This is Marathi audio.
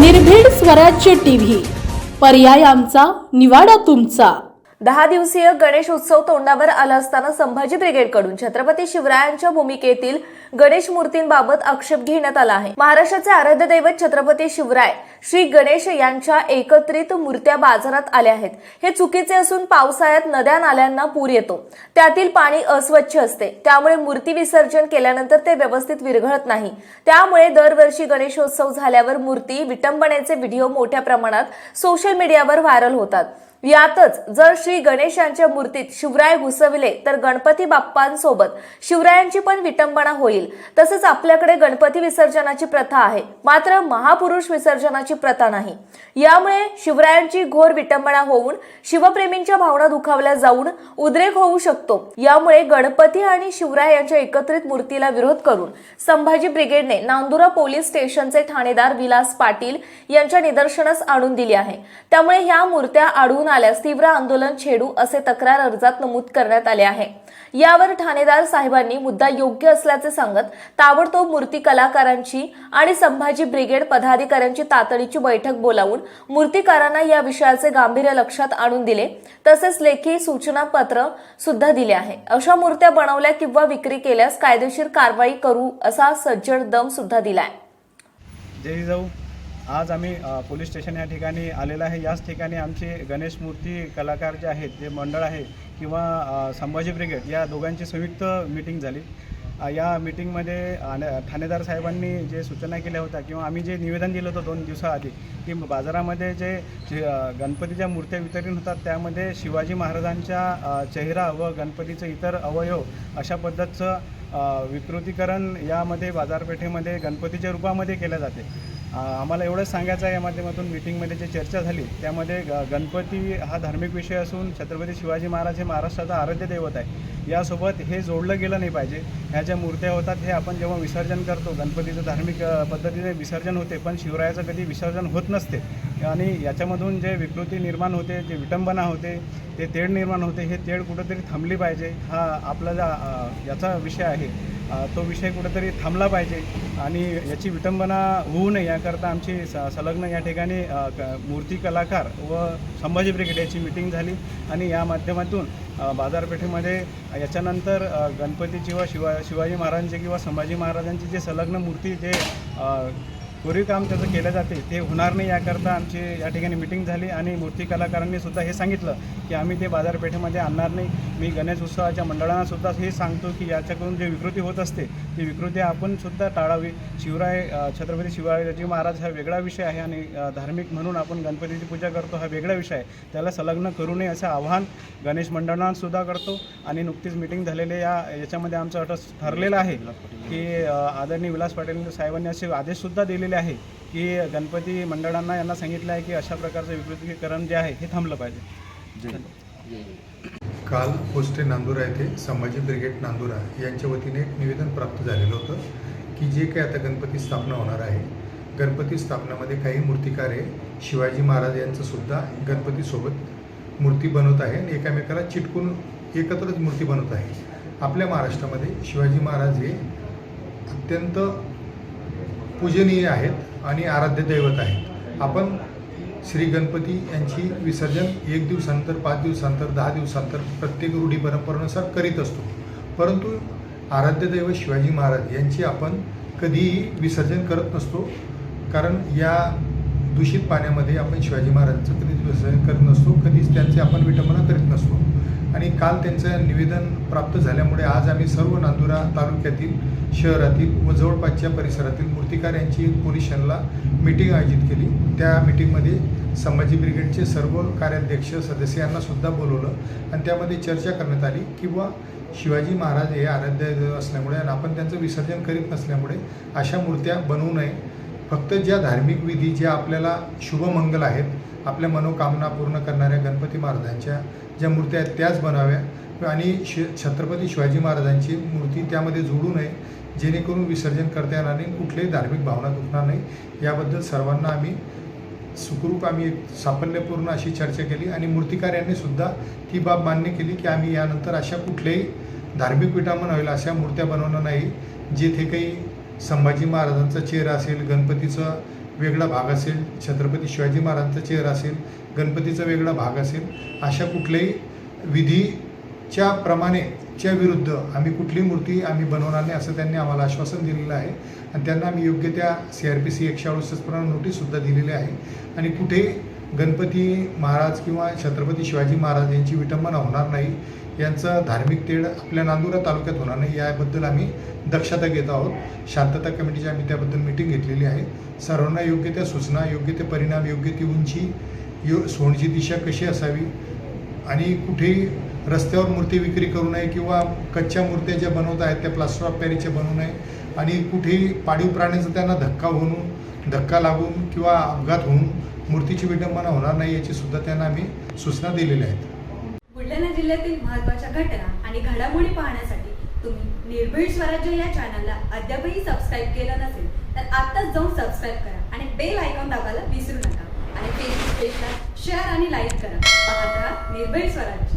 निर्भीड स्वराज्य टीव्ही. पर्याय आमचा निवाडा तुमचा. दहा दिवसीय गणेश उत्सव तोंडावर आला असताना संभाजी ब्रिगेडकडून छत्रपती शिवरायांच्या भूमिकेतील गणेश मूर्तींबाबत आक्षेप घेण्यात आला आहे. महाराष्ट्राचे आराध्य दैवत छत्रपती शिवराय श्री गणेश यांच्या एकत्रित मूर्त्या बाजारात आल्या आहेत. हे चुकीचे असून पावसाळ्यात नद्या नाल्यांना पूर येतो. त्यातील पाणी अस्वच्छ असते. त्यामुळे मूर्ती विसर्जन केल्यानंतर ते व्यवस्थित विरघळत नाही. त्यामुळे दरवर्षी गणेशोत्सव झाल्यावर मूर्ती विटंबनेचे व्हिडिओ मोठ्या प्रमाणात सोशल मीडियावर व्हायरल होतात. यातच जर श्री गणेशांच्या मूर्तीत शिवराय घुसविले तर गणपती बाप्पांसोबत शिवरायांची पण विटंबना होईल. तसेच आपल्याकडे गणपती विसर्जनाची प्रथा आहे. मात्र महापुरुष विसर्जनाची प्रथा नाही. यामुळे शिवरायांची घोर विटंबना होऊन शिवप्रेमींच्या भावना दुखावल्या जाऊन उद्रेक होऊ शकतो. यामुळे गणपती आणि शिवराय यांच्या एकत्रित मूर्तीला विरोध करून संभाजी ब्रिगेडने नांदुरा पोलीस स्टेशनचे ठाणेदार विलास पाटील यांच्या निदर्शनास आणून दिली आहे. त्यामुळे ह्या मूर्त्या आढळून आल्यास तीव्र आंदोलन छेडू असे तक्रार अर्जात नमूद करण्यात आले आहे. यावर ठाणेदार साहेबांनी मुद्दा योग्य असल्याचे सांगत ताबडतोब मूर्ती कलाकारांची आणि संभाजी ब्रिगेड पदाधिकाऱ्यांची तातडीची बैठक बोलावून मूर्तिकारांना या विषयाचे गांभीर्य लक्षात आणून दिले तसेच लेखी सूचना पत्र सुद्धा दिले आहे. अशा मूर्त्या बनवल्या किंवा विक्री केल्यास कायदेशीर कारवाई करू असा सज्जड दम सुद्धा दिलाय. जय जाऊ आज आम्ही पोलीस स्टेशन या ठिकाणी आलेलं आहे. याच ठिकाणी आमचे गणेश मूर्ती कलाकार जे आहेत जे मंडळ आहे किंवा संभाजी ब्रिगेड या दोघांची संयुक्त मीटिंग झाली. या मीटिंगमध्ये ठाणेदार साहेबांनी जे सूचना केल्या होत्या किंवा आम्ही जे निवेदन दिलं होतं दोन दिवसाआधी की बाजारामध्ये जे गणपतीच्या मूर्त्या वितरण होतात त्यामध्ये शिवाजी महाराजांच्या चेहरा व गणपतीचे इतर अवयव अशा पद्धतीचं विकृतीकरण यामध्ये बाजारपेठेमध्ये गणपतीच्या रूपामध्ये केलं जाते. आम्हाला एवढंच सांगायचं आहे या माध्यमातून मीटिंगमध्ये जे चर्चा झाली त्यामध्ये ग गणपती हा धार्मिक विषय असून छत्रपती शिवाजी महाराज हे महाराष्ट्राचा आराध्य दैवत आहे. यासोबत हे जोडलं गेलं नाही पाहिजे. ह्या ज्या मूर्त्या होतात हे आपण जेव्हा विसर्जन करतो गणपतीचं धार्मिक पद्धतीने विसर्जन होते पण शिवरायाचं कधी विसर्जन होत नसते. आणि याच्यामधून जे विकृती निर्माण होते जे विटंबना होते ते तेढ निर्माण होते हे तेढ कुठंतरी थांबली पाहिजे. हा आपला जा याचा विषय आहे. तो विषय कुठंतरी थांबला पाहिजे आणि याची विटंबना होऊ नये याकरता आमची स संलग्न या ठिकाणी क- मूर्ती कलाकार व संभाजी ब्रिगेड याची मिटिंग झाली आणि या माध्यमातून बाजारपेठेमध्ये याच्यानंतर गणपतीची व शिवा शिवाजी महाराजांची किंवा संभाजी महाराजांची जे संलग्न मूर्ती जे कोरीव काम त्याचं केलं जाते. ते होणार नाही याकरता आमची या ठिकाणी मिटिंग झाली आणि मूर्ती कलाकारांनी सुद्धा हे सांगितलं की आम्ही ते बाजारपेठेमध्ये आणणार नाही. मी गणेश उत्सवाच्या मंडळांना सुद्धा हे सांगतो की याच्याकडून जे विकृती होत असते ती विकृती आपण सुद्धा टाळावी. शिवराय छत्रपती शिवाजी महाराज हा वेगळा विषय आहे आणि धार्मिक म्हणून आपण गणपतीची पूजा करतो हा वेगळा विषय आहे. त्याला संलग्न करू नये असं आव्हान गणेश मंडळांनासुद्धा करतो आणि नुकतीच मिटिंग झालेले या याच्यामध्ये आमचं अट ठरलेलं आहे की आदरणीय विलास पाटील साहेबांनी असे आदेशसुद्धा दिले दिलेले आहे की गणपती मंडळांना यांना सांगितलं आहे की अशा प्रकारचं विकृतीकरण जे आहे हे थांबलं पाहिजे. काल पोस्टे नांदुरा येथे संभाजी ब्रिगेड नांदुरा यांच्या वतीने एक निवेदन प्राप्त झालेलं होतं की जे काही आता गणपती स्थापना होणार आहे गणपती स्थापनामध्ये काही मूर्तिकार आहे शिवाजी महाराज यांचं सुद्धा गणपतीसोबत मूर्ती बनवत आहे आणि एकामेकाला चिटकून एकत्रच मूर्ती बनवत आहे. आपल्या महाराष्ट्रामध्ये शिवाजी महाराज हे अत्यंत पूजनीय आहेत आणि आराध्य दैवत आहेत. आपण श्री गणपती यांची विसर्जन एक दिवसानंतर पाच दिवसानंतर दहा दिवसानंतर प्रत्येक रूढी परंपरेनुसार करीत असतो. परंतु आराध्य दैवत शिवाजी महाराज यांची आपण कधीही विसर्जन करत नसतो. कारण या दूषित पाण्यामध्ये आपण शिवाजी महाराजांचं कधीच विसर्जन करत नसतो. कधीच त्यांची आपण विटंबना करीत नसतो. आणि काल त्यांचं निवेदन प्राप्त झाल्यामुळे आज आम्ही सर्व नांदुरा तालुक्यातील शहरातील व जवळपासच्या परिसरातील मूर्तिकार यांची पोलिशनला मीटिंग आयोजित केली. त्या मीटिंगमध्ये संभाजी ब्रिगेडचे सर्व कार्याध्यक्ष सदस्य यांना सुद्धा बोलवलं आणि त्यामध्ये चर्चा करण्यात आली किंवा शिवाजी महाराज हे आराध्य असल्यामुळे आणि आपण त्यांचं विसर्जन करीत नसल्यामुळे अशा मूर्त्या बनवू नये फक्त ज्या धार्मिक विधी ज्या आपल्याला शुभमंगल आहेत आपल्या मनोकामना पूर्ण करणाऱ्या गणपती महाराजांच्या ज्या मूर्त्या आहेत त्याच बनाव्या. आणि श छत्रपती शिवाजी महाराजांची मूर्ती त्यामध्ये जोडू नये जेणेकरून विसर्जन करता येणार नाही कुठल्याही धार्मिक भावना दुखणार नाही. याबद्दल सर्वांना आम्ही सुखरूप आम्ही एक साफल्यपूर्ण अशी चर्चा केली. आणि मूर्तिकार यांनी सुद्धा ती बाब मान्य केली की आम्ही यानंतर अशा कुठल्याही धार्मिक विटामन होईल अशा मूर्त्या बनवणार नाही जेथे काही संभाजी महाराजांचा चेहरा असेल गणपतीचा वेगळा भाग असेल छत्रपती शिवाजी महाराजांचा चेहरा असेल गणपतीचा वेगळा भाग असेल अशा कुठल्याही विधीच्या प्रमाणे च्या विरुद्ध आम्ही कुठली मूर्ती आम्ही बनवणार नाही असं त्यांनी आम्हाला आश्वासन दिलेलं आहे. आणि त्यांना आम्ही योग्य त्या सी आर पी सी एकशे अडुसष्ट प्रमाणे नोटीससुद्धा दिलेली आहे. आणि कुठे गणपती महाराज किंवा छत्रपती शिवाजी महाराज यांची विटंबना होणार नाही यांचं धार्मिक तेढ आपल्या नांदुरा तालुक्यात होणार नाही याबद्दल आम्ही दक्षता घेत आहोत. शांतता कमिटीची आम्ही त्याबद्दल मिटिंग घेतलेली आहे. सर्वांना योग्य त्या सूचना योग्य ते परिणाम योग्य ती उंची यो सोनची दिशा कशी असावी? आणि कुठेही रस्त्यावर मूर्ती विक्री करू नये किंवा कच्च्या मूर्त्या ज्या बनवत आहेत त्या प्लास्टर ऑफ पॅरिसच्या बनवू नये. आणि कुठेही पाळीव प्राण्याचा त्यांना धक्का होऊन धक्का लागून किंवा अपघात होऊन मूर्तीची विडंबना होणार नाही याची सुद्धा त्यांना आम्ही सूचना दिलेल्या आहेत. बुलढाणा जिल्ह्यातील महत्त्वाच्या घटना आणि घडामोडी पाहण्यासाठी तुम्ही निर्भीड स्वराज्य या चॅनलला अद्यापही सबस्क्राईब केलं नसेल तर आत्ताच जाऊन सबस्क्राईब करा आणि बेल आयकॉन दाबायला विसरू नका. आणि फेसबुक पेजला शेअर आणि लाईक करा. पाहत राहा निर्भीड स्वराज्य.